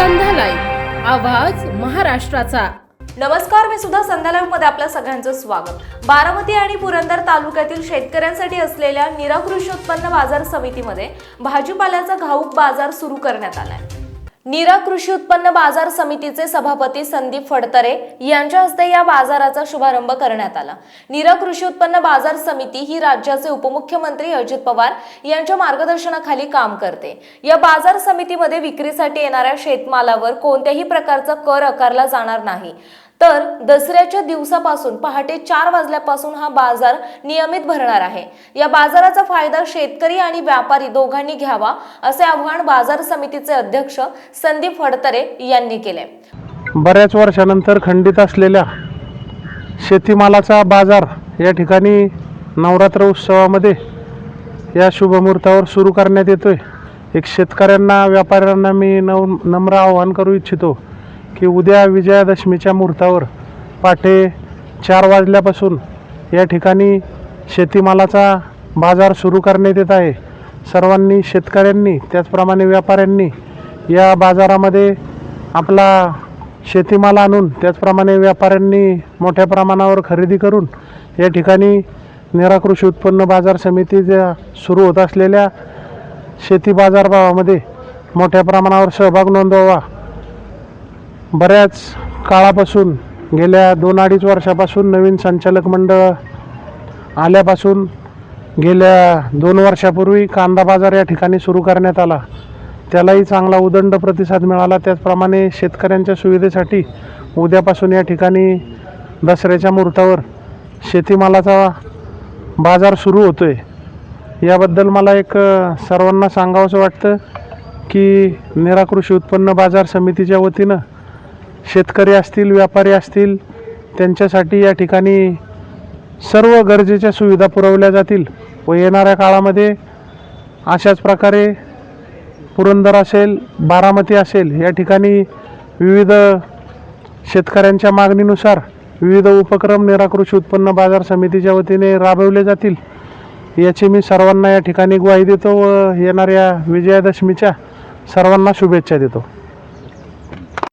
संध्या आवाज महाराष्ट्राचा. नमस्कार मी सुद्धा संध्या मध्ये आपल्या सगळ्यांचं स्वागत. बारामती आणि पुरंदर तालुक्यातील शेतकऱ्यांसाठी असलेल्या निराकृषी उत्पन्न बाजार समितीमध्ये भाजीपाल्याचा घाऊक बाजार सुरू करण्यात आलाय. नीरा कृषी उत्पन्न बाजार समितीचे सभापती संदीप फडतरे यांच्या हस्ते या बाजाराचा शुभारंभ करण्यात आला. नीरा कृषी उत्पन्न बाजार समिती ही राज्याचे उपमुख्यमंत्री अजित पवार यांच्या मार्गदर्शनाखाली काम करते. या बाजार समितीमध्ये विक्रीसाठी येणाऱ्या शेतमालावर कोणत्याही प्रकारचा कर आकारला जाणार नाही. तर दसऱ्याच्या दिवसापासून पहाटे चार वाजल्यापासून हा बाजार नियमित भरणार आहे. या बाजाराचा फायदा शेतकरी आणि व्यापारी दोघांनी घ्यावा असे आव्हान बाजार समितीचे अध्यक्ष संदीप फडतरे यांनी केले. बऱ्याच वर्षानंतर खंडित असलेल्या शेतीमालाचा बाजार या ठिकाणी नवरात्र उत्सवामध्ये या शुभमुहूर्तावर सुरू करण्यात येतोय. एक शेतकऱ्यांना व्यापाऱ्यांना मी नव नम्र आवाहन करू इच्छितो की उद्या विजयादशमीच्या मुहूर्तावर पाठे चार वाजल्यापासून या ठिकाणी शेतीमालाचा बाजार सुरू करण्यात येत आहे. सर्वांनी शेतकऱ्यांनी त्याचप्रमाणे व्यापाऱ्यांनी या बाजारामध्ये आपला शेतीमाल आणून त्याचप्रमाणे व्यापाऱ्यांनी मोठ्या प्रमाणावर खरेदी करून या ठिकाणी निराकृषी उत्पन्न बाजार समितीच्या सुरू होत असलेल्या शेती बाजारभावामध्ये मोठ्या प्रमाणावर सहभाग नोंदवावा बऱ्याच काळापासून गेल्या दोन अडीच वर्षापासून नवीन संचालक मंडळ आल्यापासून गेल्या दोन वर्षापूर्वी कांदा बाजार या ठिकाणी सुरू करण्यात आला. त्यालाही चांगला उदंड प्रतिसाद मिळाला. त्याचप्रमाणे शेतकऱ्यांच्या सुविधेसाठी उद्यापासून या ठिकाणी दसऱ्याच्या मुहूर्तावर शेतीमालाचा बाजार सुरू होतो आहे याबद्दल मला एक सर्वांना सांगावंसं वाटतं की निराकृषी उत्पन्न बाजार समितीच्या वतीनं शेतकरी असतील व्यापारी असतील त्यांच्यासाठी या ठिकाणी सर्व गरजेच्या सुविधा पुरवल्या जातील व येणाऱ्या काळामध्ये अशाच प्रकारे पुरंदर असेल बारामती असेल या ठिकाणी विविध शेतकऱ्यांच्या मागणीनुसार विविध उपक्रम निराकृषी उत्पन्न बाजार समितीच्या वतीने राबवले जातील. याची मी सर्वांना या ठिकाणी ग्वाही देतो व येणाऱ्या विजयादशमीच्या सर्वांना शुभेच्छा देतो.